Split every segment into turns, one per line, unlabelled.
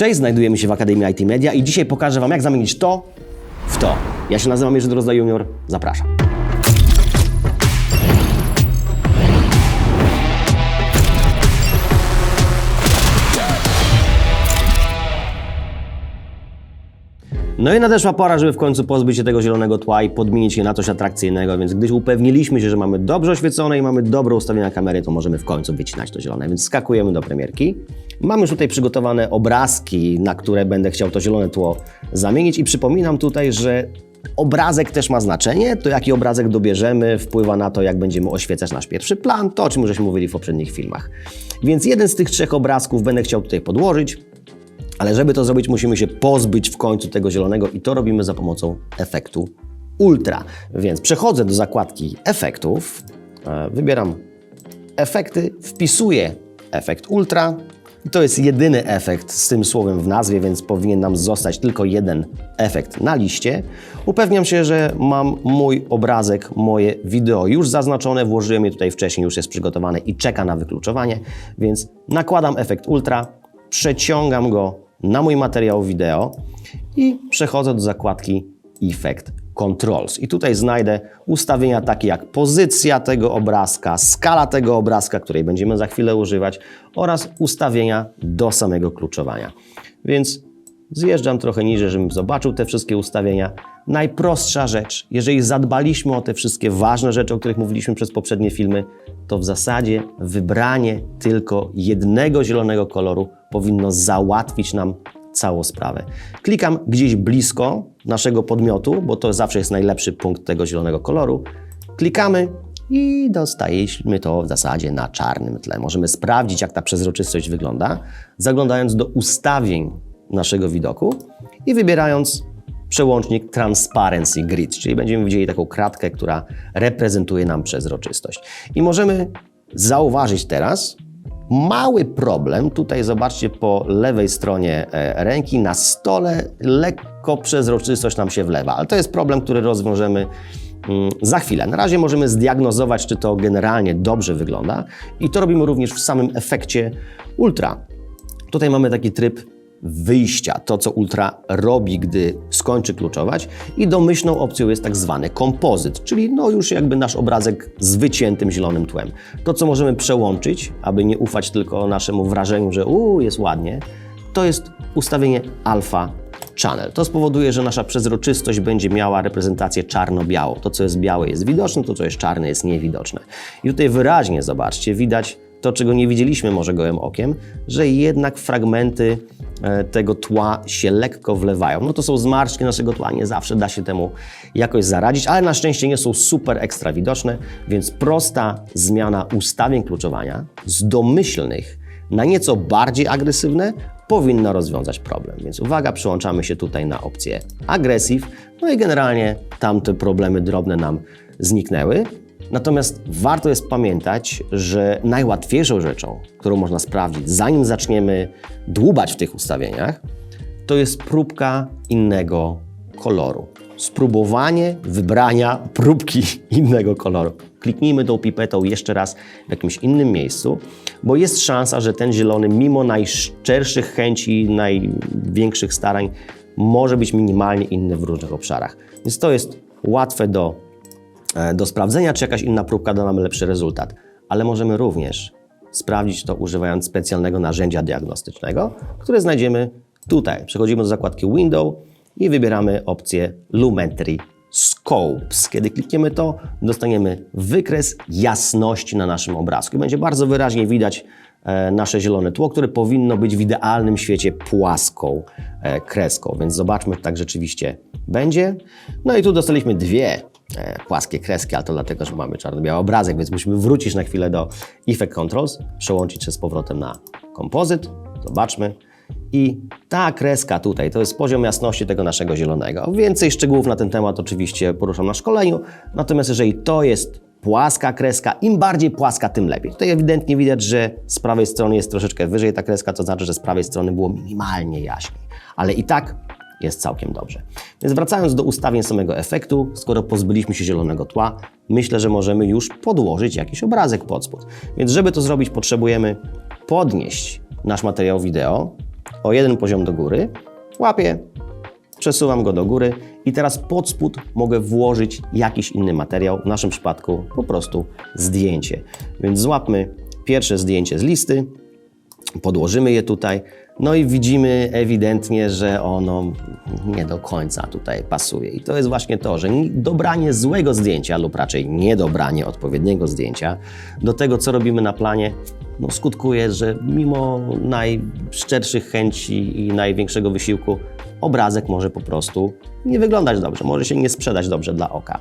Cześć, znajdujemy się w Akademii IT Media i dzisiaj pokażę Wam, jak zamienić to w to. Ja się nazywam Jerzy Drozda Junior, zapraszam. No i nadeszła pora, żeby w końcu pozbyć się tego zielonego tła i podmienić je na coś atrakcyjnego, więc gdy upewniliśmy się, że mamy dobrze oświecone i mamy dobre ustawienia kamery, to możemy w końcu wycinać to zielone, więc skakujemy do premierki. Mamy już tutaj przygotowane obrazki, na które będę chciał to zielone tło zamienić i przypominam tutaj, że Obrazek też ma znaczenie, to jaki obrazek dobierzemy wpływa na to, jak będziemy oświecać nasz pierwszy plan, to o czym żeśmy mówili w poprzednich filmach. Więc jeden z tych trzech obrazków będę chciał tutaj podłożyć, ale żeby to zrobić, musimy się pozbyć w końcu tego zielonego i to robimy za pomocą efektu Ultra. Więc przechodzę do zakładki efektów, e, wybieram efekty, wpisuję efekt Ultra. I to jest jedyny efekt z tym słowem w nazwie, więc powinien nam zostać tylko jeden efekt na liście. Upewniam się, że mam mój obrazek, moje wideo już zaznaczone, włożyłem je tutaj wcześniej, już jest przygotowane i czeka na wykluczowanie, więc nakładam efekt Ultra, przeciągam go na mój materiał wideo i przechodzę do zakładki Effect Controls. I tutaj znajdę ustawienia takie jak pozycja tego obrazka, skala tego obrazka, której będziemy za chwilę używać oraz ustawienia do samego kluczowania. Więc zjeżdżam trochę niżej, żebym zobaczył te wszystkie ustawienia. Najprostsza rzecz, jeżeli zadbaliśmy o te wszystkie ważne rzeczy, o których mówiliśmy przez poprzednie filmy, to w zasadzie wybranie tylko jednego zielonego koloru powinno załatwić nam całą sprawę. Klikam gdzieś blisko naszego podmiotu, bo to zawsze jest najlepszy punkt tego zielonego koloru. Klikamy i dostaliśmy to w zasadzie na czarnym tle. Możemy sprawdzić, jak ta przezroczystość wygląda, zaglądając do ustawień naszego widoku i wybierając przełącznik Transparency Grid, czyli będziemy widzieli taką kratkę, która reprezentuje nam przezroczystość. I możemy zauważyć teraz, mały problem. Tutaj zobaczcie po lewej stronie e, ręki na stole lekko przezroczystość nam się wlewa, ale to jest problem, który rozwiążemy mm, za chwilę. Na razie możemy zdiagnozować, czy to generalnie dobrze wygląda i to robimy również w samym efekcie ultra. Tutaj mamy taki tryb wyjścia, to co Ultra robi, gdy skończy kluczować i domyślną opcją jest tak zwany kompozyt, czyli no już jakby nasz obrazek z wyciętym zielonym tłem. To co możemy przełączyć, aby nie ufać tylko naszemu wrażeniu, że u jest ładnie, to jest ustawienie alfa channel. To spowoduje, że nasza przezroczystość będzie miała reprezentację czarno-białą. To, co jest białe, jest widoczne, to, co jest czarne, jest niewidoczne. I tutaj wyraźnie, zobaczcie, widać to, czego nie widzieliśmy może gołym okiem, że jednak fragmenty tego tła się lekko wlewają. No to są zmarszczki naszego tła, nie zawsze da się temu jakoś zaradzić, ale na szczęście nie są super ekstra widoczne, więc prosta zmiana ustawień kluczowania z domyślnych na nieco bardziej agresywne powinna rozwiązać problem. Więc uwaga, przyłączamy się tutaj na opcję agresyw, no i generalnie tamte problemy drobne nam zniknęły. Natomiast warto jest pamiętać, że najłatwiejszą rzeczą, którą można sprawdzić, zanim zaczniemy dłubać w tych ustawieniach, to jest próbka innego koloru. Spróbowanie wybrania próbki innego koloru. Kliknijmy tą pipetą jeszcze raz w jakimś innym miejscu, bo jest szansa, że ten zielony, mimo najszczerszych chęci, największych starań, może być minimalnie inny w różnych obszarach. Więc to jest łatwe do do sprawdzenia, czy jakaś inna próbka da nam lepszy rezultat. Ale możemy również sprawdzić to używając specjalnego narzędzia diagnostycznego, które znajdziemy tutaj. Przechodzimy do zakładki Window i wybieramy opcję Lumetri Scopes. Kiedy klikniemy to, dostaniemy wykres jasności na naszym obrazku. Będzie bardzo wyraźnie widać e, nasze zielone tło, które powinno być w idealnym świecie płaską e, kreską. Więc zobaczmy, czy tak rzeczywiście będzie. No i tu dostaliśmy dwie e, płaskie kreski, ale to dlatego, że mamy czarno-biały obrazek, więc musimy wrócić na chwilę do Effect Controls, przełączyć się z powrotem na kompozyt. Zobaczmy. I ta kreska tutaj to jest poziom jasności tego naszego zielonego. Więcej szczegółów na ten temat oczywiście poruszam na szkoleniu, natomiast jeżeli to jest płaska kreska, im bardziej płaska, tym lepiej. Tutaj ewidentnie widać, że z prawej strony jest troszeczkę wyżej ta kreska, to znaczy, że z prawej strony było minimalnie jaśniej. Ale i tak jest całkiem dobrze. Więc wracając do ustawień samego efektu, skoro pozbyliśmy się zielonego tła, myślę, że możemy już podłożyć jakiś obrazek pod spód. Więc żeby to zrobić, potrzebujemy podnieść nasz materiał wideo o jeden poziom do góry, łapię, przesuwam go do góry i teraz pod spód mogę włożyć jakiś inny materiał, w naszym przypadku po prostu zdjęcie. Więc złapmy pierwsze zdjęcie z listy, podłożymy je tutaj, no i widzimy ewidentnie, że ono nie do końca tutaj pasuje. I to jest właśnie to, że ni- dobranie złego zdjęcia, lub raczej niedobranie odpowiedniego zdjęcia do tego, co robimy na planie, no skutkuje, że mimo najszczerszych chęci i największego wysiłku, obrazek może po prostu nie wyglądać dobrze, może się nie sprzedać dobrze dla oka.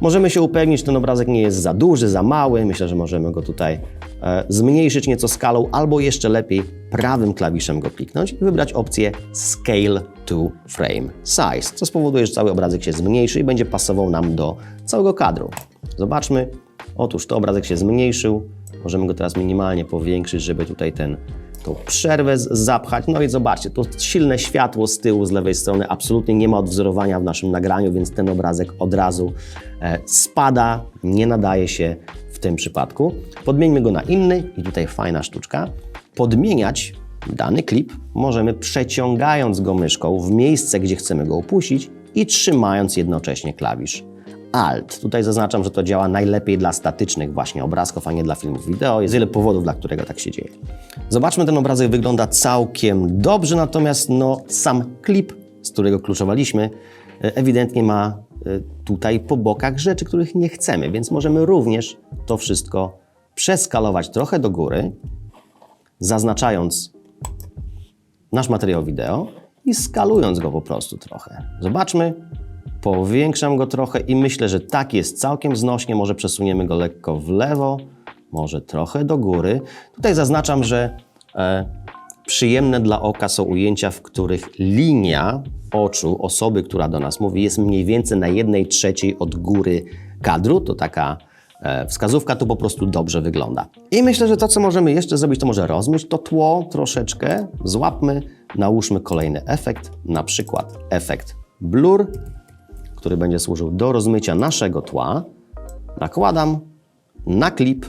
Możemy się upewnić, że ten obrazek nie jest za duży, za mały. Myślę, że możemy go tutaj e, zmniejszyć nieco skalą, albo jeszcze lepiej prawym klawiszem go kliknąć i wybrać opcję Scale to Frame Size, co spowoduje, że cały obrazek się zmniejszy i będzie pasował nam do całego kadru. Zobaczmy. Otóż to obrazek się zmniejszył. Możemy go teraz minimalnie powiększyć, żeby tutaj ten tą przerwę zapchać. No i zobaczcie, to silne światło z tyłu, z lewej strony, absolutnie nie ma odwzorowania w naszym nagraniu, więc ten obrazek od razu e, spada, nie nadaje się tym przypadku. Podmieńmy go na inny i tutaj fajna sztuczka. Podmieniać dany klip możemy przeciągając go myszką w miejsce, gdzie chcemy go opuścić i trzymając jednocześnie klawisz Alt. Tutaj zaznaczam, że to działa najlepiej dla statycznych właśnie obrazków, a nie dla filmów wideo. Jest wiele powodów, dla którego tak się dzieje. Zobaczmy, ten obrazek wygląda całkiem dobrze, natomiast no, sam klip, z którego kluczowaliśmy, e, ewidentnie ma tutaj po bokach rzeczy, których nie chcemy, więc możemy również to wszystko przeskalować trochę do góry, zaznaczając nasz materiał wideo i skalując go po prostu trochę. Zobaczmy, powiększam go trochę i myślę, że tak jest całkiem znośnie. Może przesuniemy go lekko w lewo, może trochę do góry. Tutaj zaznaczam, że e, przyjemne dla oka są ujęcia, w których linia oczu osoby, która do nas mówi, jest mniej więcej na jednej trzeciej od góry kadru. To taka e, wskazówka, to po prostu dobrze wygląda. I myślę, że to, co możemy jeszcze zrobić, to może rozmyć to tło troszeczkę. Złapmy, nałóżmy kolejny efekt, na przykład efekt blur, który będzie służył do rozmycia naszego tła. Nakładam na klip,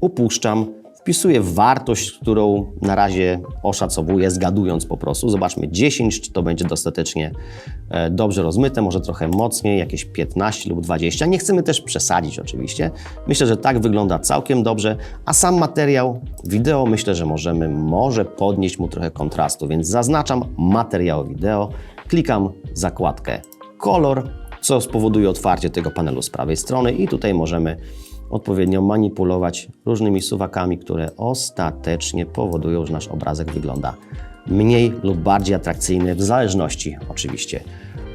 upuszczam, wpisuję wartość, którą na razie oszacowuję, zgadując po prostu. Zobaczmy 10, czy to będzie dostatecznie e, dobrze rozmyte, może trochę mocniej, jakieś 15 lub 20. Nie chcemy też przesadzić oczywiście. Myślę, że tak wygląda całkiem dobrze, a sam materiał wideo myślę, że możemy może podnieść mu trochę kontrastu, więc zaznaczam materiał wideo, klikam zakładkę kolor, co spowoduje otwarcie tego panelu z prawej strony i tutaj możemy odpowiednio manipulować różnymi suwakami, które ostatecznie powodują, że nasz obrazek wygląda mniej lub bardziej atrakcyjny, w zależności oczywiście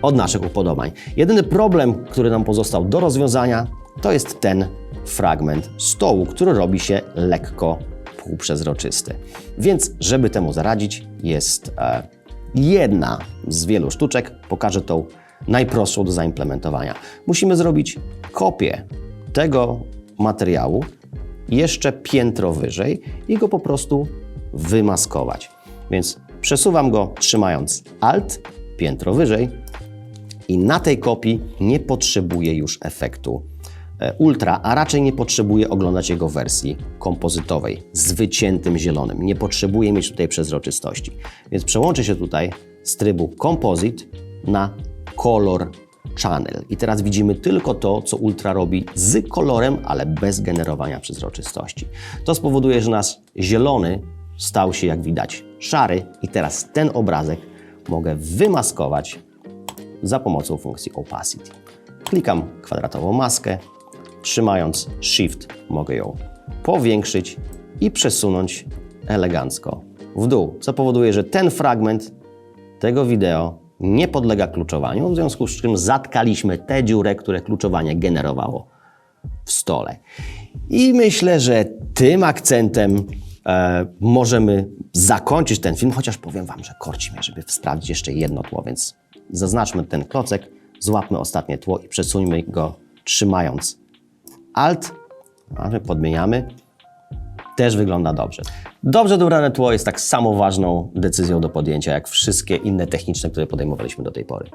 od naszych upodobań. Jedyny problem, który nam pozostał do rozwiązania, to jest ten fragment stołu, który robi się lekko półprzezroczysty. Więc, żeby temu zaradzić, jest e, jedna z wielu sztuczek. Pokażę tą najprostszą do zaimplementowania. Musimy zrobić kopię tego materiału jeszcze piętro wyżej i go po prostu wymaskować. Więc przesuwam go trzymając Alt piętro wyżej i na tej kopii nie potrzebuję już efektu e, ultra, a raczej nie potrzebuję oglądać jego wersji kompozytowej z wyciętym zielonym. Nie potrzebuję mieć tutaj przezroczystości. Więc przełączę się tutaj z trybu Composite na Color Channel. I teraz widzimy tylko to, co Ultra robi z kolorem, ale bez generowania przezroczystości. To spowoduje, że nasz zielony stał się, jak widać, szary i teraz ten obrazek mogę wymaskować za pomocą funkcji Opacity. Klikam kwadratową maskę, trzymając Shift mogę ją powiększyć i przesunąć elegancko w dół, co powoduje, że ten fragment tego wideo nie podlega kluczowaniu, w związku z czym zatkaliśmy tę dziurę, które kluczowanie generowało w stole. I myślę, że tym akcentem e, możemy zakończyć ten film, chociaż powiem Wam, że korci mnie, żeby sprawdzić jeszcze jedno tło, więc zaznaczmy ten klocek, złapmy ostatnie tło i przesuńmy go trzymając Alt, a my podmieniamy, też wygląda dobrze. Dobrze dobrane tło jest tak samo ważną decyzją do podjęcia, jak wszystkie inne techniczne, które podejmowaliśmy do tej pory.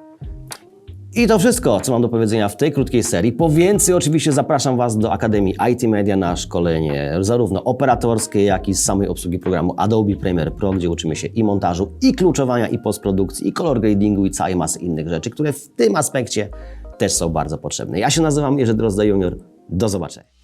I to wszystko, co mam do powiedzenia w tej krótkiej serii. Po więcej oczywiście zapraszam Was do Akademii IT Media na szkolenie zarówno operatorskie, jak i z samej obsługi programu Adobe Premiere Pro, gdzie uczymy się i montażu, i kluczowania, i postprodukcji, i color gradingu, i całej masy innych rzeczy, które w tym aspekcie też są bardzo potrzebne. Ja się nazywam Jerzy Drozda Junior. Do zobaczenia.